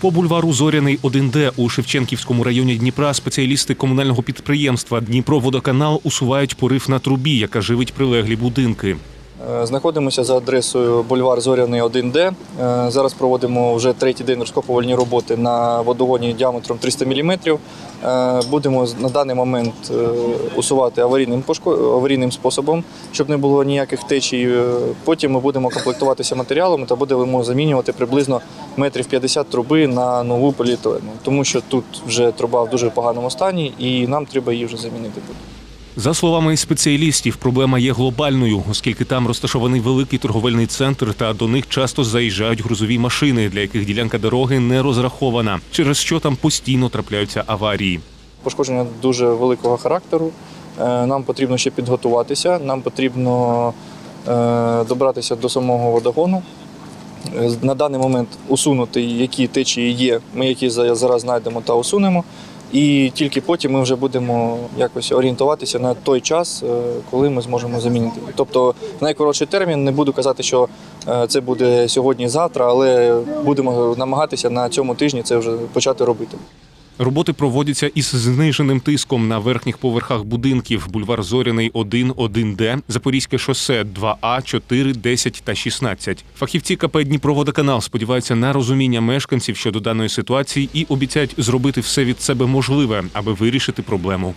По бульвару Зоряний 1Д у Шевченківському районі Дніпра спеціалісти комунального підприємства Дніпроводоканал усувають порив на трубі, яка живить прилеглі будинки. Е, Знаходимося за адресою бульвар Зоряний 1Д. Е, Зараз проводимо вже третій день розкопувальні роботи на водогоні діаметром 300 мм. Будемо на даний момент е, усувати аварійним, аварійним способом, щоб не було ніяких течій. Е, Потім ми будемо комплектуватися матеріалами та будемо замінювати приблизно метрів 50 труби на нову поліетилену, тому що тут вже труба в дуже поганому стані і нам треба її вже замінити. За словами спеціалістів, проблема є глобальною, оскільки там розташований великий торговельний центр, та до них часто заїжджають грузові машини, для яких ділянка дороги не розрахована, через що там постійно трапляються аварії. Пошкодження дуже великого характеру. Е, Нам потрібно ще підготуватися, нам потрібно е, добратися до самого водогону. Е, На даний момент усунути, які течії є, ми які зараз знайдемо та усунемо. І тільки потім ми вже будемо якось орієнтуватися на той час, е, коли ми зможемо замінити. Тобто, в найкоротший термін не буду казати, що е, це буде сьогодні-завтра, але будемо намагатися на цьому тижні це вже почати робити. Роботи проводяться із зниженим тиском на верхніх поверхах будинків. Бульвар Зоряний 1, 1Д, Запорізьке шосе 2А, 4, 10 та 16. Фахівці КП Дніпроводоканал сподіваються на розуміння мешканців щодо даної ситуації і обіцяють зробити все від себе можливе, аби вирішити проблему.